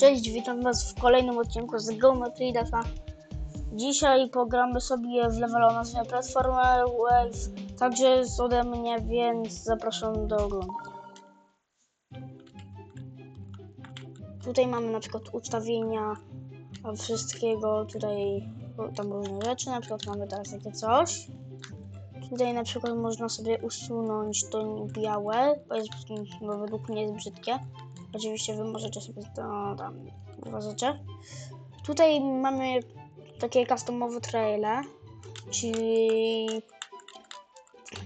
Cześć, witam was w kolejnym odcinku z Geometry Data. Dzisiaj pogramy sobie w level o nazwie Platformer Wave, także jest ode mnie, więc zapraszam do oglądania. Tutaj mamy na przykład ustawienia wszystkiego, tutaj tam różne rzeczy, na przykład mamy teraz takie coś. Tutaj na przykład można sobie usunąć to białe, jest, bo według mnie jest brzydkie. Oczywiście wy możecie sobie to tam uważacie. Tutaj mamy takie customowe traile, czyli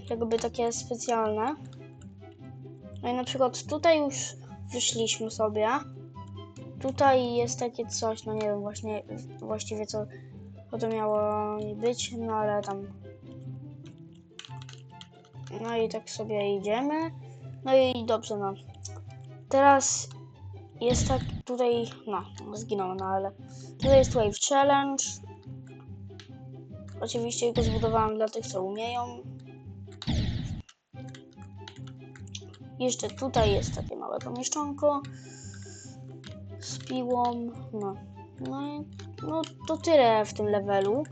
jakby takie specjalne. No i na przykład tutaj już wyszliśmy sobie. Tutaj jest takie coś, no nie wiem właśnie właściwie co to miało być, no ale tam no i tak sobie idziemy. No i dobrze, no. Teraz jest tak tutaj, no, zginął, no ale tutaj jest Wave Challenge. Oczywiście go zbudowałam dla tych, co umieją. Jeszcze tutaj jest takie małe pomieszczonko z piłą, no. No no, to tyle w tym levelu.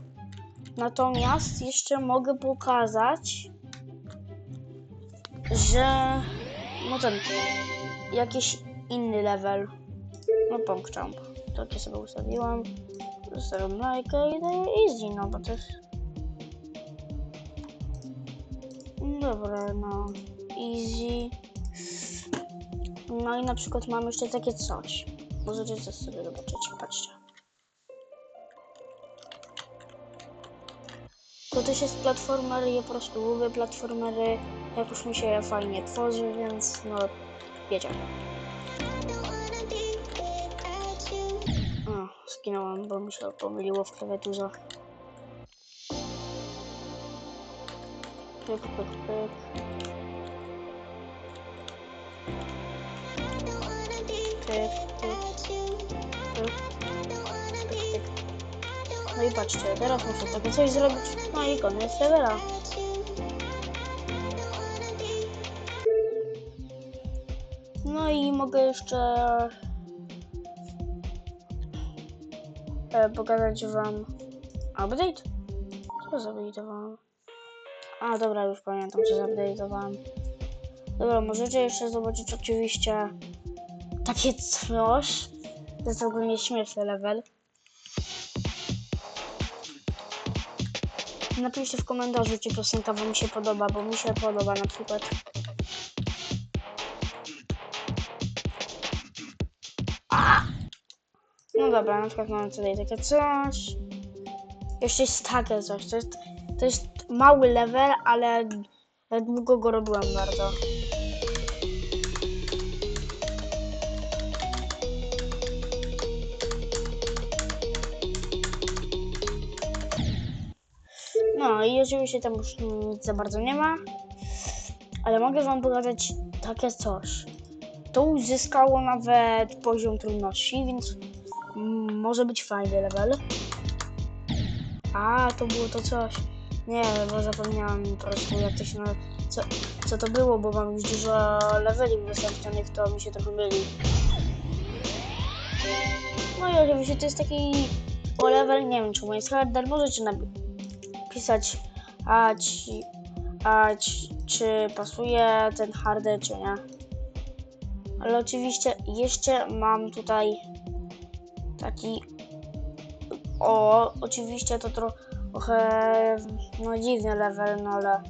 Natomiast jeszcze mogę pokazać, że no ten jakiś inny level. No punk jump. Takie sobie ustawiłam. Zostawiam lajkę i daję easy, no bo to jest... Dobra, no. Easy. No i na przykład mam jeszcze takie coś. Możecie sobie zobaczyć, patrzcie. To też jest platformer, ja po prostu lubię platformery. Jakoś mi się fajnie tworzy, więc no wiecie. O, skinąłem, bo mi się pomyliło w klawiaturze. Pyk, pyk, pyk. Pyk, pyk, pyk, pyk. No i patrzcie, teraz muszę takie coś zrobić. No i koniec levela. No i mogę jeszcze e, pokazać wam update. Co zupdate'owałem? A dobra, już pamiętam co zupdate'owałem. Dobra, możecie jeszcze zobaczyć oczywiście takie coś. To jest ogólnie śmieszny level. Napiszcie w komentarzu, czy piosenka wam się podoba, bo mi się podoba na przykład. Dobra, na przykład mamy tutaj takie coś. Jeszcze jest takie coś. To jest, to jest mały level, ale długo go robiłam bardzo. No i oczywiście tam już nic za bardzo nie ma. Ale mogę wam pokazać takie coś. To uzyskało nawet poziom trudności, więc może być fajny level. A, to było to coś. Nie, bo zapomniałam po prostu jak to się na... Co, co to było, bo mam już dużo leveli udostępnionych, to mi się trochę myli. No i oczywiście to jest taki o level, nie wiem czemu jest harder, możecie napisać a, ci, a ci, czy pasuje ten harder czy nie. Ale oczywiście jeszcze mam tutaj taki o, oczywiście to trochę no dziwny level, no ale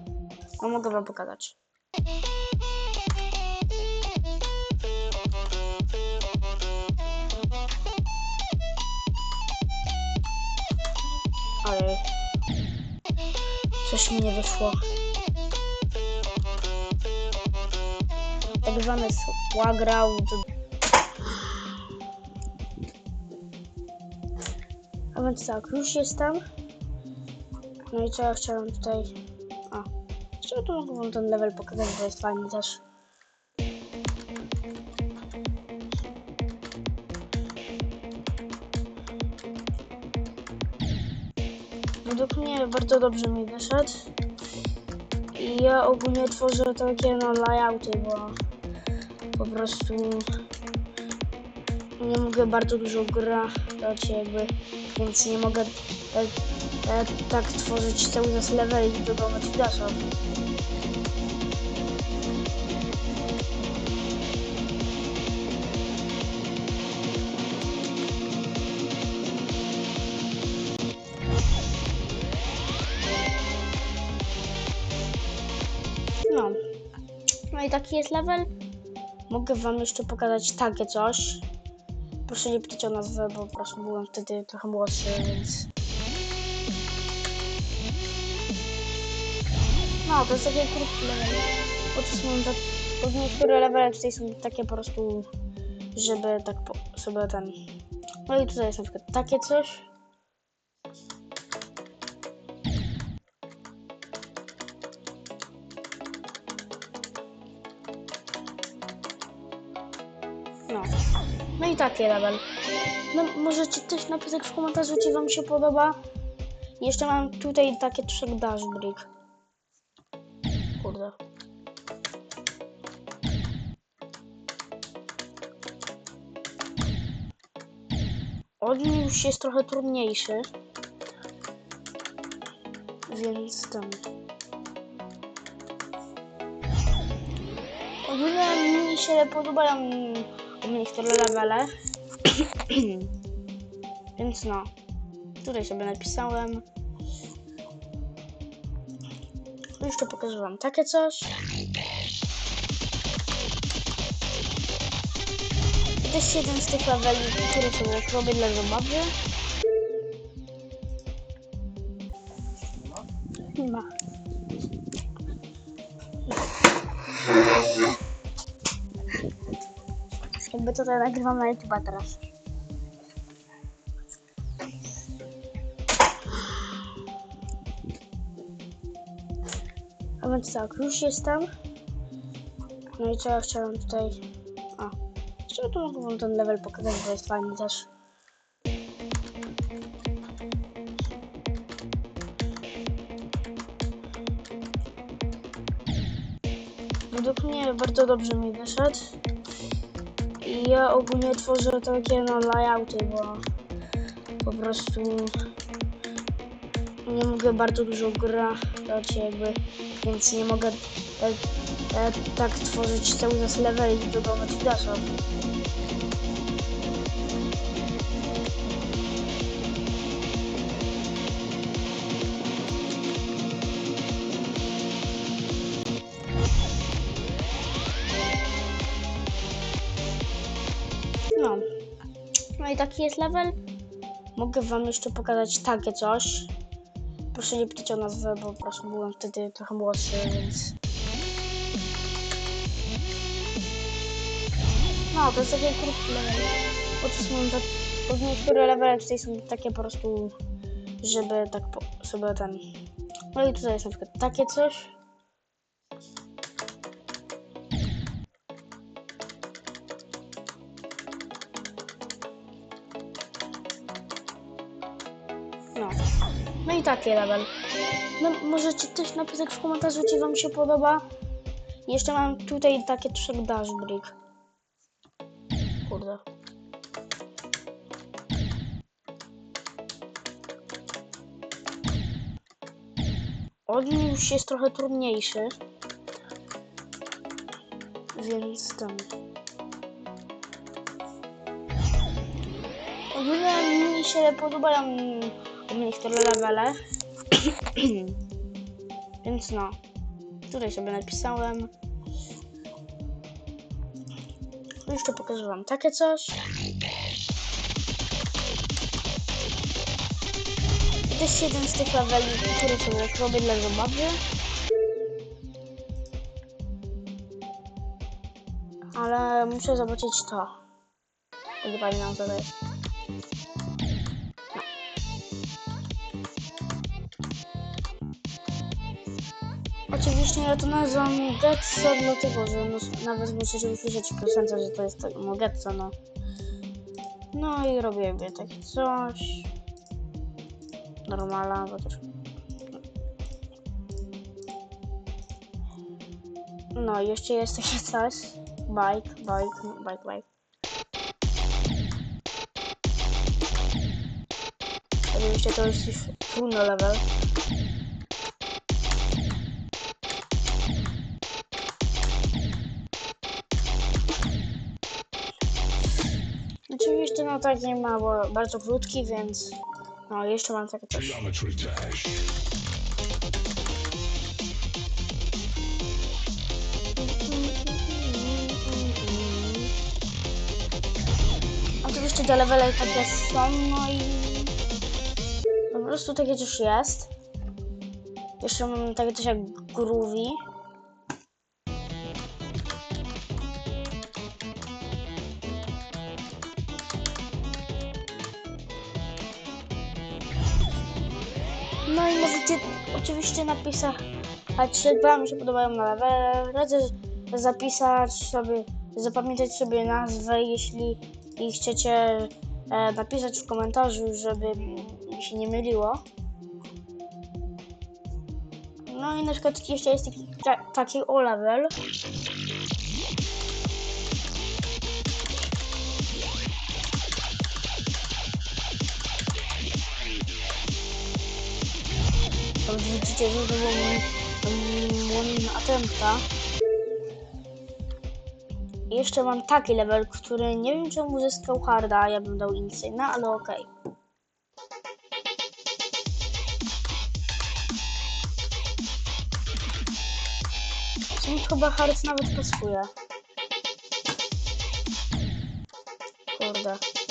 no mogę wam pokazać. Ale coś mi nie wyszło. Tak zwany A więc tak, już jestem. No i co ja chciałem tutaj... A, jeszcze tu mogę wam ten level pokazać, bo jest fajny też. Według mnie bardzo dobrze mi wyszedł. I ja ogólnie tworzę takie no layouty, bo po prostu nie mogę bardzo dużo grać jakby, więc nie mogę e, e, tak tworzyć cały czas leveli do domu Flasha. No. No i taki jest level. Mogę wam jeszcze pokazać takie coś. Proszę nie pytać o nazwę, bo po prostu byłem wtedy trochę młodszy, więc... No, to jest takie krótkie level. Bo to są tak... bo Niektóre levele tutaj są takie po prostu, żeby tak po, sobie ten... No i tutaj jest na przykład takie coś. Taki level. No, możecie też napisać w komentarzu, czy wam się podoba. Jeszcze mam tutaj takie trzech dash brick. Kurde. On już jest trochę trudniejszy. Więc tam. Ogólnie mi się podobają niektóre levele. Więc no. Tutaj sobie napisałem. Jeszcze pokażę wam takie coś. To jest jeden z tych leveli, który sobie robię dla zabawy. Nie ma. Jakby to tutaj nagrywam na YouTube teraz. A więc tak, już jestem. No i co ja chciałem tutaj... A, jeszcze tu mogę wam ten level pokazać, bo jest fajny też. Według mnie bardzo dobrze mi wyszedł. I ja ogólnie tworzę takie no layouty, bo po prostu nie mogę bardzo dużo grać jakby, więc nie mogę e, e, tak tworzyć cały czas leveli do domu Flasha. Taki jest level. Mogę wam jeszcze pokazać takie coś. Proszę nie pytać o nazwę, bo po prostu byłem wtedy trochę młodszy, więc... No, to jest takie krótkie level. Bo to są tak... bo Niektóre levele tutaj są takie po prostu, żeby tak po, sobie ten... No i tutaj jest na przykład takie coś. No. No i taki level. No, możecie też napisać w komentarzu, czy wam się podoba. Jeszcze mam tutaj takie trzech dash brick. Kurde. On już jest trochę trudniejszy. Więc tam. Ogólnie mi się podobają niektóre levele. Więc no. Tutaj sobie napisałem. Jeszcze pokażę wam takie coś. To jest jeden z tych leveli, który sobie robię dla zabawy. Ale muszę zobaczyć to. Nie pamiętam co oczywiście ja to nazywam Getso, dlatego że no, nawet musicie usłyszeć w piosence, że to jest tak, no no. No i robię jakby takie coś. Normala, bo też... No i jeszcze jest takie coś. Bike, bike, bike, bike. Oczywiście to jest już trudny level. No taki mało, bardzo krótki, więc no jeszcze mam takie coś. Oczywiście te levele takie są, no i po prostu takie coś jest. Jeszcze mam takie coś jak groovy. Oczywiście napisać, czy wam się podobają na level, radzę zapisać sobie, zapamiętać sobie nazwę, jeśli chcecie e, napisać w komentarzu, żeby się nie myliło. No i na przykład jeszcze jest taki, ta, taki o level. Widzicie, że to był mój attempta. I jeszcze mam taki level, który nie wiem czemu uzyskał harda, ja bym dał insana, ale okej. Okay. Chyba hard nawet pasuje. Kurde.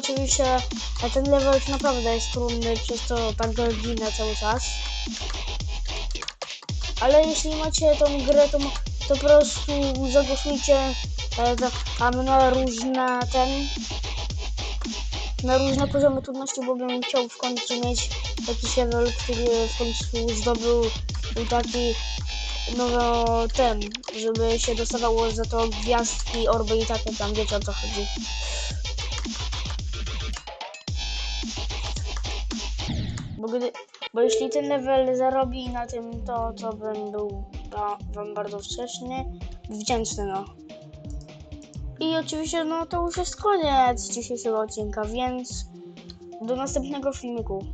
Oczywiście ten level naprawdę jest trudny, przez to tak ginę cały czas. Ale jeśli macie tą grę, to, to po prostu zagłosujcie e, tam na różne ten na różne poziomy trudności, bo bym chciał w końcu mieć jakiś level, który w końcu zdobył taki no ten, żeby się dostawało za to gwiazdki, orby i takie tam, wiecie o co chodzi. Gdy, bo jeśli ten level zarobi na tym, to, to był ba, wam bardzo wczesny, wdzięczny, no. I oczywiście, no to już jest koniec dzisiejszego odcinka, więc do następnego filmiku.